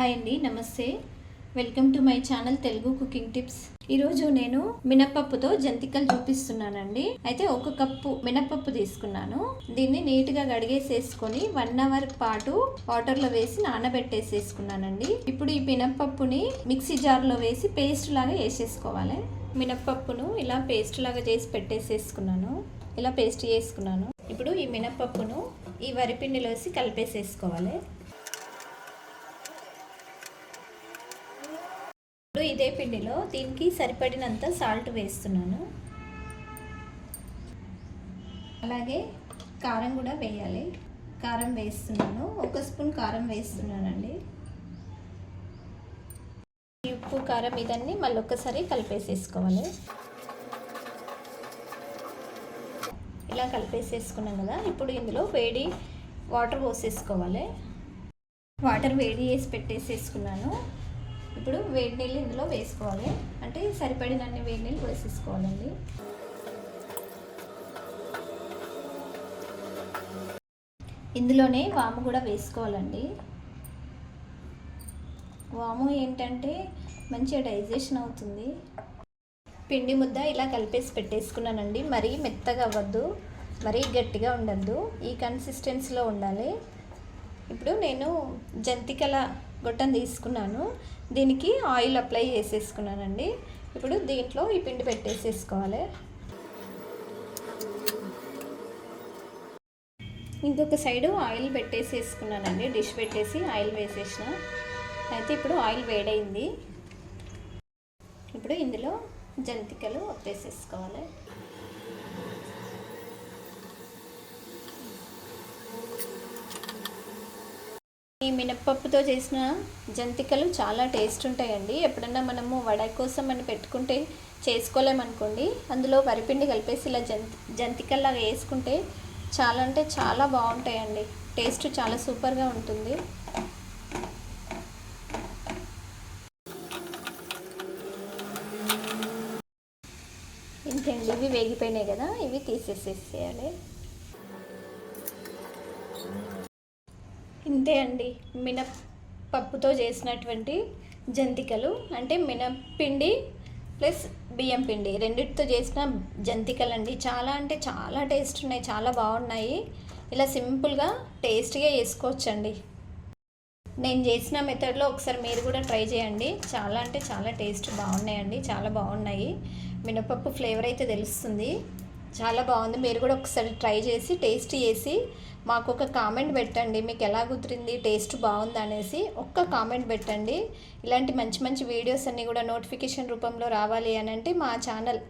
Hi అండి నమస్తే. Welcome to my channel Telugu cooking tips. ఈరోజు నేను మినపప్పుతో జంతికలు చూపిస్తున్నానండి. అయితే ఒక కప్పు మినపప్పు తీసుకున్నాను. దీన్ని నీట్గా గడిగేసేసుకొని వన్ అవర్ పాటు వాటర్లో వేసి నానబెట్టేసేసుకున్నానండి. ఇప్పుడు ఈ మినపప్పుని మిక్సీ జార్లో వేసి పేస్ట్ లాగా వేసేసుకోవాలి. మినపప్పును ఇలా పేస్ట్ లాగా చేసి పెట్టేసేసుకున్నాను. ఇలా పేస్ట్ చేసుకున్నాను. ఇప్పుడు ఈ మినపప్పును ఈ వరిపిండిలో వేసి కలిపేసేసుకోవాలి. ఇదే పిండిలో దీనికి సరిపడినంత సాల్ట్ వేస్తున్నాను. అలాగే కారం కూడా వేయాలి. కారం వేస్తున్నాను. ఒక స్పూన్ కారం వేస్తున్నానండి. ఉప్పు కారం ఇదన్నీ మళ్ళీ ఒక్కసారి కలిపేసేసుకోవాలి. ఇలా కలిపేసేసుకున్నాం కదా ఇప్పుడు ఇందులో వేడి వాటర్ పోసేసుకోవాలి. వాటర్ వేడి చేసి పెట్టేసేసుకున్నాను. ఇప్పుడు వేడి నీళ్ళు ఇందులో వేసుకోవాలి. అంటే సరిపడినన్ని వేడి నీళ్ళు వేసేసుకోవాలండి ఇందులోనే వాము కూడా వేసుకోవాలండి. వాము ఏంటంటే మంచిగా డైజెషన్ అవుతుంది. పిండి ముద్ద ఇలా కలిపేసి పెట్టేసుకున్నానండి. మరీ మెత్తగా అవ్వద్దు. మరీ గట్టిగా ఉండద్దు. ఈ కన్సిస్టెన్సీలో ఉండాలి. ఇప్పుడు నేను జంతికల గొట్టం తీసుకున్నాను. దీనికి ఆయిల్ అప్లై చేసేసుకున్నానండి. ఇప్పుడు దీంట్లో ఈ పిండి పెట్టేసేసుకోవాలి. ఇంకొక సైడు ఆయిల్ పెట్టేసేసుకున్నానండి. డిష్ పెట్టేసి ఆయిల్ వేసేసిన. అయితే ఇప్పుడు ఆయిల్ వేడైంది. ఇప్పుడు ఇందులో జంతికలు వేసేసుకోవాలి ఈ మినప్పప్పుతో చేసిన జంతికలు చాలా టేస్ట్ ఉంటాయండి. ఎప్పుడన్నా మనము వడ కోసం అని పెట్టుకుంటే చేసుకోలేమనుకోండి. అందులో వరిపిండి కలిపేసి ఇలా జంతి జంతికల్లాగా వేసుకుంటే చాలా అంటే చాలా బాగుంటాయండి. టేస్ట్ చాలా సూపర్గా ఉంటుంది. ఇంతేండి ఇవి వేగిపోయినాయి కదా ఇవి తీసేసేసేయాలి. ఇంతే అండి. మినప్పప్పుతో చేసినటువంటి జంతికలు అంటే మినప్పిండి ప్లస్ బియ్యం పిండి. రెండింటితో చేసిన జంతికలు అండి చాలా అంటే చాలా టేస్ట్ ఉన్నాయి చాలా బాగున్నాయి. ఇలా సింపుల్గా టేస్ట్గా చేసుకోవచ్చండి. నేను చేసిన మెథడ్లో ఒకసారి మీరు కూడా ట్రై చేయండి. చాలా అంటే చాలా టేస్ట్ బాగున్నాయండి చాలా బాగున్నాయి. మినపప్పు ఫ్లేవర్ అయితే తెలుస్తుంది. చాలా బాగుంది. మీరు కూడా ఒకసారి ట్రై చేసి టేస్ట్ చేసి మాకు ఒక కామెంట్ పెట్టండి. మీకు ఎలా కుదిరింది టేస్ట్ బాగుంది అనేసి ఒక్క కామెంట్ పెట్టండి. ఇలాంటి మంచి మంచి వీడియోస్ అన్నీ కూడా నోటిఫికేషన్ రూపంలో రావాలి అని అంటే మా channel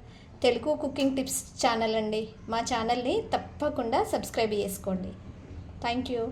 Telugu cooking tips channel అండి. మా ఛానల్ని తప్పకుండా సబ్స్క్రైబ్ చేసుకోండి. Thank you.